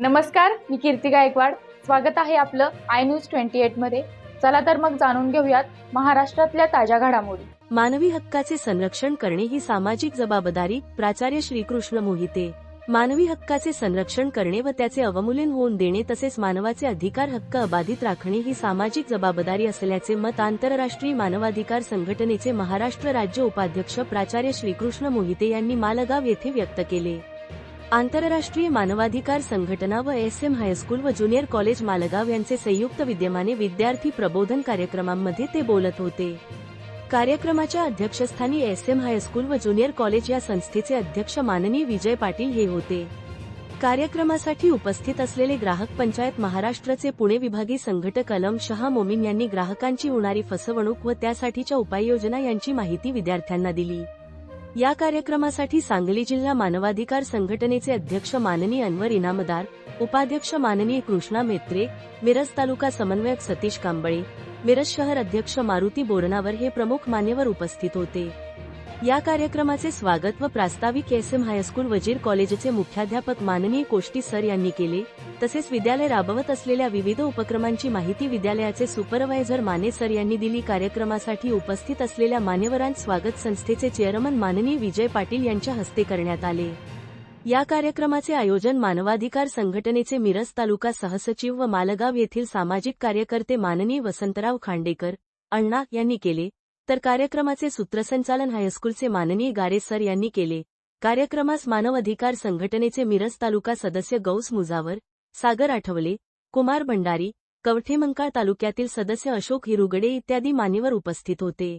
नमस्कार मी कीर्ती गायकवाड. स्वागत आहे आपलं आय न्यूज ट्वेंटी एटमध्ये. चला तर मग जाणून घेऊयात महाराष्ट्रातल्या ताज्या घडामोडी. मानवी हक्काचे संरक्षण करणे ही सामाजिक जबाबदारी प्राचार्य श्रीकृष्ण मोहिते. मानवी हक्काचे संरक्षण करणे व त्याचे अवमूल्यन होऊन देणे तसेच मानवाचे अधिकार हक्क अबाधित राखणे ही सामाजिक जबाबदारी असल्याचे मत आंतरराष्ट्रीय मानवाधिकार संघटनेचे महाराष्ट्र राज्य उपाध्यक्ष प्राचार्य श्रीकृष्ण मोहिते यांनी मालगाव येथे व्यक्त केले. आंतरराष्ट्रीय मानवाधिकार संघटना व एस एम हायस्कूल व ज्युनियर कॉलेज मालगाव यांचे संयुक्त विद्यमाने विद्यार्थी प्रबोधन कार्यक्रमांमध्ये ते बोलत होते. कार्यक्रमाच्या अध्यक्षस्थानी एस एम हायस्कूल व ज्युनियर कॉलेज या संस्थेचे अध्यक्ष माननीय विजय पाटील हे होते. कार्यक्रमासाठी उपस्थित असलेले ग्राहक पंचायत महाराष्ट्राचे पुणे विभागीय संघटक अलम शहा मोमीन यांनी ग्राहकांची होणारी फसवणूक व त्यासाठीच्या उपाययोजना यांची माहिती विद्यार्थ्यांना दिली. या कार्यक्रमासाठी सांगली जिल्हा मानवाधिकार संघटनेचे अध्यक्ष माननीय अनवर इनामदार उपाध्यक्ष माननीय कृष्णा मेत्रे मिरज तालुका समन्वयक सतीश कांबळे मिरज शहर अध्यक्ष मारुती बोरणावर हे प्रमुख मान्यवर उपस्थित होते. या कार्यक्रमाचे स्वागत व प्रास्ताविक एस एम हायस्कूल वजीर कॉलेजचे मुख्याध्यापक माननीय कोष्टी सर यांनी केले. तसेच विद्यालय राबवत असलेल्या विविध उपक्रमांची माहिती विद्यालयाचे सुपरवायझर माने सर यांनी दिली. कार्यक्रमासाठी उपस्थित असलेल्या मान्यवरांत स्वागत संस्थेचे चेअरमन माननीय विजय पाटील यांच्या हस्ते करण्यात आले. या कार्यक्रमाचे आयोजन मानवाधिकार संघटनेचे मिरज तालुका सहसचिव व मालगाव येथील सामाजिक कार्यकर्ते माननीय वसंतराव खांडेकर अण्णा यांनी केले. तर कार्यक्रमाचे सूत्रसंचालन हायस्कूलचे माननीय गारे सर यांनी केले. कार्यक्रमास मानवाधिकार संघटनेचे मिरज तालुका सदस्य गौस मुजावर सागर आठवले कुमार भंडारी कवठेमंकाळ तालुक्यातील सदस्य अशोक हिरुगडे इत्यादी मान्यवर उपस्थित होते.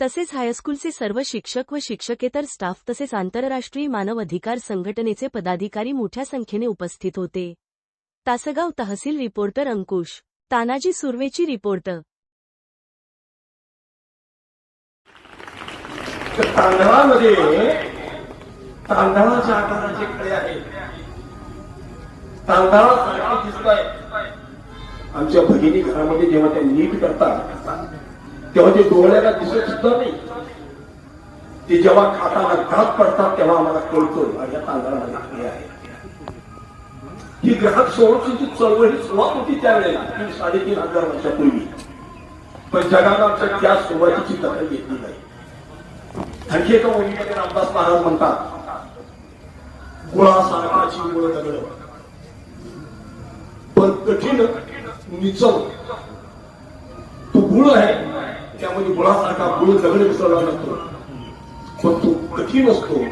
तसेच हायस्कूलचे सर्व शिक्षक व शिक्षकेतर स्टाफ तसेच आंतरराष्ट्रीय मानव अधिकार संघटनेचे पदाधिकारी मोठ्या संख्येने उपस्थित होते. तासगाव तहसील रिपोर्टर अंकुश तानाजी सुर्वेची रिपोर्टर तांदळामध्ये तांदळाच्या आकाराचे खडे आहेत तांदळासारखे दिसत आहे आमच्या भगिनी घरामध्ये जेव्हा त्या नीट करतात तेव्हा ते डोळ्याला दिसत सुद्धा नाही. ते जेव्हा खाताना घात पडतात तेव्हा आम्हाला कळतो माझ्या तांदळामध्ये खडे आहे. ही ग्राहक संरक्षणची चळवळ ही सुरुवात होती त्यावेळेला तीन साडेतीन हजार वर्षापूर्वी. पण जगाला आमच्या त्या सुरुवातीची दखल घेतली नाही. आणखी एका ओळीमध्ये रामदास महाराज म्हणतात गुळासारखाची मुळ दगड. पण कठीण निचव तो गुळ आहे त्यामध्ये गुळासारखा गुळ दगड मिसळला जातो पण तो कठीण असतो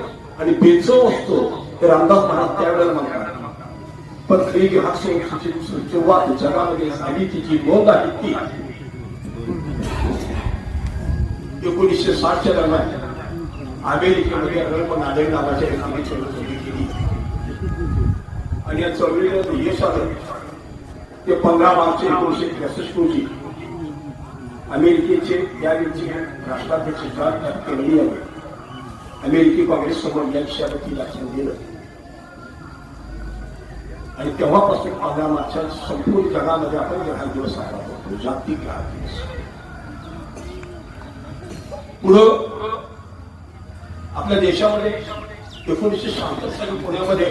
आणि बेचव असतो हे रामदास महाराज त्यावेळेला म्हणतात. पण खरी ग्राहक जेव्हा जगामध्ये साहित्याची नोंद आहे ती एकोणीसशे साठच्या दरम्यान अमेरिकेमध्ये रल्प नादेड नावाच्या एकाने चळवळी केली. आणि या चळवळीला यश आलं ते पंधरा मार्च एकोणीशे त्रेसष्ट रोजी अमेरिकेचे त्यावेळीचे राष्ट्राध्यक्ष जॉर्ज एफ केनेडी यांनी अमेरिकी काँग्रेस समोर या विषयावरती भाषण दिलं. आणि तेव्हापासून पंधरा मार्चच्या संपूर्ण जगामध्ये आपण ग्राहक दिवस साजरा करतो जागतिक ग्राहक दिवस. पुढं आपल्या देशामध्ये एकोणीसशे शहात्तर साली पुण्यामध्ये